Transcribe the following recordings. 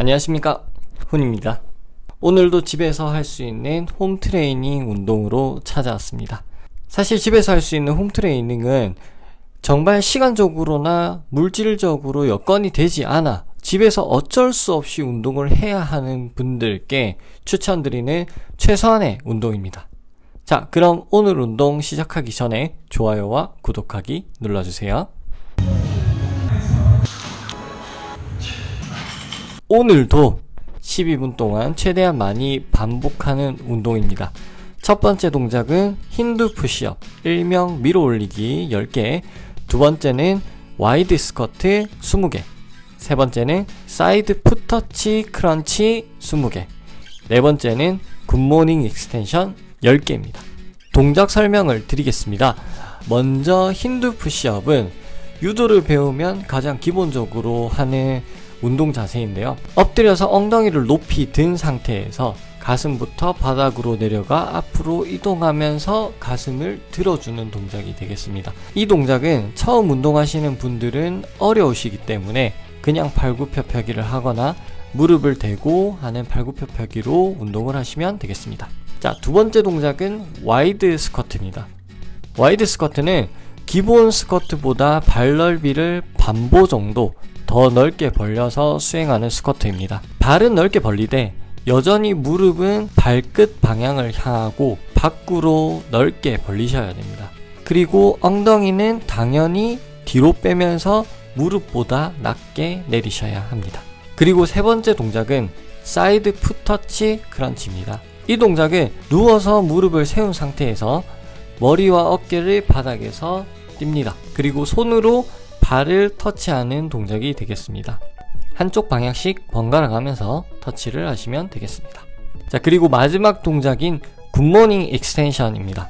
안녕하십니까 훈입니다. 오늘도 집에서 할 수 있는 홈 트레이닝 운동으로 찾아왔습니다. 사실 집에서 할 수 있는 홈 트레이닝은 정말 시간적으로나 물질적으로 여건이 되지 않아 집에서 어쩔 수 없이 운동을 해야 하는 분들께 추천드리는 최소한의 운동입니다. 자, 그럼 오늘 운동 시작하기 전에 좋아요와 구독하기 눌러주세요. 오늘도 12분 동안 최대한 많이 반복하는 운동입니다. 첫 번째 동작은 힌두 푸시업, 일명 밀어 올리기 10개, 두 번째는 와이드 스쿼트 20개, 세 번째는 사이드 풋터치 크런치 20개, 네 번째는 굿모닝 익스텐션 10개입니다. 동작 설명을 드리겠습니다. 먼저 힌두 푸시업은 유도를 배우면 가장 기본적으로 하는 운동 자세인데요. 엎드려서 엉덩이를 높이 든 상태에서 가슴부터 바닥으로 내려가 앞으로 이동하면서 가슴을 들어주는 동작이 되겠습니다. 이 동작은 처음 운동하시는 분들은 어려우시기 때문에 그냥 발굽혀펴기를 하거나 무릎을 대고 하는 발굽혀펴기로 운동을 하시면 되겠습니다. 자, 두 번째 동작은 와이드 스쿼트입니다. 와이드 스쿼트는 기본 스쿼트보다 발 넓이를 반보 정도 더 넓게 벌려서 수행하는 스쿼트입니다. 발은 넓게 벌리되 여전히 무릎은 발끝 방향을 향하고 밖으로 넓게 벌리셔야 됩니다. 그리고 엉덩이는 당연히 뒤로 빼면서 무릎보다 낮게 내리셔야 합니다. 그리고 세 번째 동작은 사이드 풋터치 크런치입니다. 이 동작은 누워서 무릎을 세운 상태에서 머리와 어깨를 바닥에서 띱니다. 그리고 손으로 발을 터치하는 동작이 되겠습니다. 한쪽 방향씩 번갈아 가면서 터치를 하시면 되겠습니다. 자, 그리고 마지막 동작인 굿모닝 익스텐션입니다.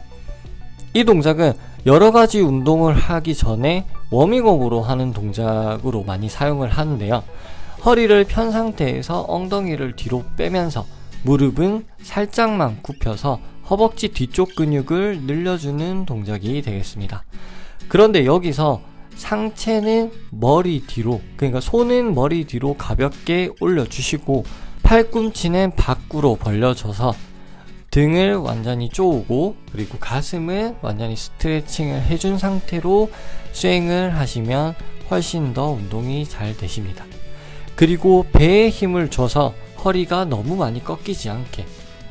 이 동작은 여러 가지 운동을 하기 전에 워밍업으로 하는 동작으로 많이 사용을 하는데요. 허리를 편 상태에서 엉덩이를 뒤로 빼면서 무릎은 살짝만 굽혀서 허벅지 뒤쪽 근육을 늘려주는 동작이 되겠습니다. 그런데 여기서 상체는 머리 뒤로, 그러니까 손은 머리 뒤로 가볍게 올려주시고 팔꿈치는 밖으로 벌려져서 등을 완전히 쪼우고 그리고 가슴을 완전히 스트레칭을 해준 상태로 수행을 하시면 훨씬 더 운동이 잘 되십니다. 그리고 배에 힘을 줘서 허리가 너무 많이 꺾이지 않게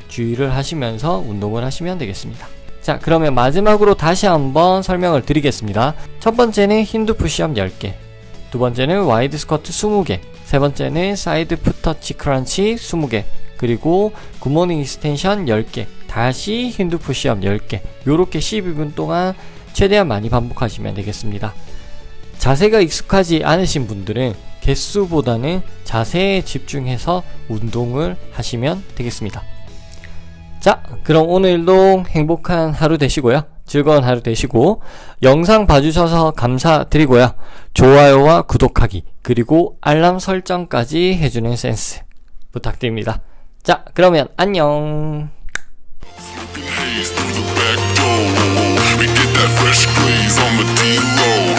주의를 하시면서 운동을 하시면 되겠습니다. 자, 그러면 마지막으로 다시 한번 설명을 드리겠습니다. 첫 번째는 힌두 푸시업 10개, 두 번째는 와이드 스쿼트 20개, 세 번째는 사이드 풋터치 크런치 20개, 그리고 굿모닝 익스텐션 10개, 다시 힌두 푸시업 10개, 요렇게 12분 동안 최대한 많이 반복하시면 되겠습니다. 자세가 익숙하지 않으신 분들은 개수보다는 자세에 집중해서 운동을 하시면 되겠습니다. 자, 그럼 오늘도 행복한 하루 되시고요. 즐거운 하루 되시고, 영상 봐주셔서 감사드리고요. 좋아요와 구독하기, 그리고 알람 설정까지 해주는 센스 부탁드립니다. 자, 그러면 안녕. We get that fresh glaze on the D-roll.